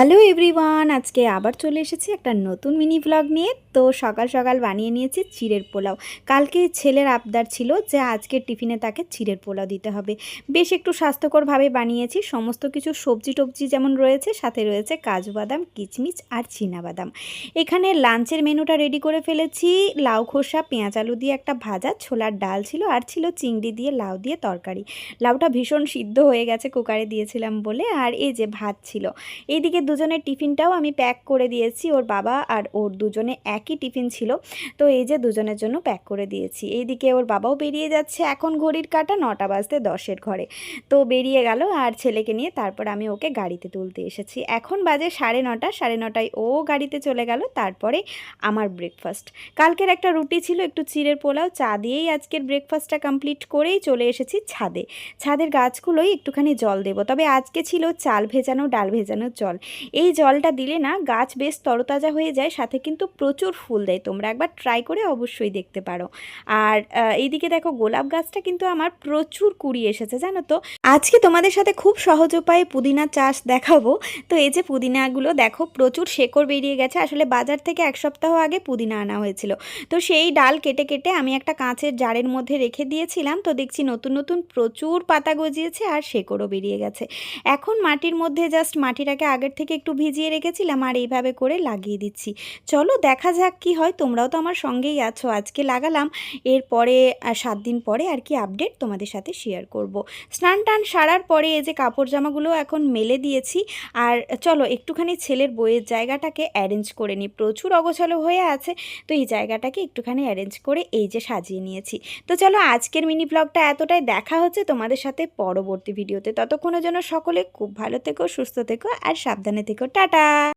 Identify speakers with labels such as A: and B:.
A: Hello everyone, আজকে আবার চলে এসেছি একটা নতুন মিনি ভ্লগ নিয়ে। তো সকাল সকাল বানিয়ে নিয়েছি চিড়ের পোলাও। কালকে ছেলের আবদার ছিল যে আজকে টিফিনে তাকে চিড়ের পোলাও দিতে হবে। বেশ একটু স্বাস্থ্যকরভাবে বানিয়েছি। সমস্ত কিছু সবজি টবজি যেমন রয়েছে, সাথে রয়েছে কাজু বাদাম, কিচমিচ আর বাদাম এখানে লাঞ্চের মেনুটা রেডি করে ফেলেছি। লাউ খোসা, পেঁয়াজ আলু দিয়ে একটা ভাজা, ছোলার ডাল ছিল আর ছিল চিংড়ি দিয়ে লাউ দিয়ে তরকারি। লাউটা ভীষণ সিদ্ধ হয়ে গেছে, কুকারে দিয়েছিলাম বলে। আর এই যে ভাত ছিল। এইদিকে দুজনের টিফিনটাও আমি প্যাক করে দিয়েছি, ওর বাবা আর ওর দুজনে একই টিফিন ছিল। তো এই যে দুজনের জন্য প্যাক করে দিয়েছি। এইদিকে ওর বাবাও বেরিয়ে যাচ্ছে, এখন ঘড়ির কাটা নটা বাজতে দশের ঘরে। তো বেরিয়ে গেল আর ছেলেকে নিয়ে তারপর আমি ওকে গাড়িতে তুলতে এসেছি। এখন বাজে সাড়ে নটা, সাড়ে নটায় ও গাড়িতে চলে গেল, তারপরে আমার ব্রেকফাস্ট কালকের একটা রুটি ছিল, একটু চিড়ের পোলাও, চা দিয়েই আজকের ব্রেকফাস্টটা কমপ্লিট করেই চলে এসেছি ছাদে। ছাদের গাছগুলোই একটুখানি জল দেবো, তবে আজকে ছিল চাল ভেজানো, ডাল ভেজানো জল। এই জলটা দিলে না গাছ বেশ তরতাজা হয়ে যায়, সাথে কিন্তু প্রচুর ফুল দেয়। তোমরা একবার ট্রাই করে অবশ্যই দেখতে পারো। আর এইদিকে দেখো গোলাপ গাছটা কিন্তু আমার প্রচুর কুড়ি এসেছে, জানো তো? আজকে তোমাদের সাথে খুব সহজ উপায়ে পুদিনা চাষ দেখাবো। তো এই যে পুদিনাগুলো দেখো প্রচুর শেকড় বেরিয়ে গেছে। আসলে বাজার থেকে এক সপ্তাহ আগে পুদিনা আনা হয়েছিল। তো সেই ডাল কেটে কেটে আমি একটা কাঁচের জারের মধ্যে রেখে দিয়েছিলাম। তো দেখছি নতুন নতুন প্রচুর পাতা গজিয়েছে আর শেকড়ও বেরিয়ে গেছে। এখন মাটির মধ্যে জাস্ট মাটিটাকে আগের থেকে একটু ভিজিয়ে রেখেছিলাম আর এইভাবে করে লাগিয়ে দিচ্ছি। চলো দেখা যাক কি হয়, তোমরাও তো আমার সঙ্গেই আছো। আজকে লাগালাম, এরপরে সাত দিন পরে আর কি আপডেট তোমাদের সাথে শেয়ার করব। স্নান টান সারার পরে এই যে কাপড় জামাগুলো এখন মেলে দিয়েছি, আর চলো একটুখানি ছেলের বইয়ের জায়গাটাকে অ্যারেঞ্জ করে নিই। প্রচুর অগোছালো হয়ে আছে, তো এই জায়গাটাকে একটুখানি অ্যারেঞ্জ করে এই যে সাজিয়ে নিয়েছি। তো চলো আজকের মিনি ব্লগটা এতটাই, দেখা হচ্ছে তোমাদের সাথে পরবর্তী ভিডিওতে ততক্ষণের জন্য সকলে খুব ভালো থেকো, সুস্থ থেকো, আর সাবধানে থেকো টাটা।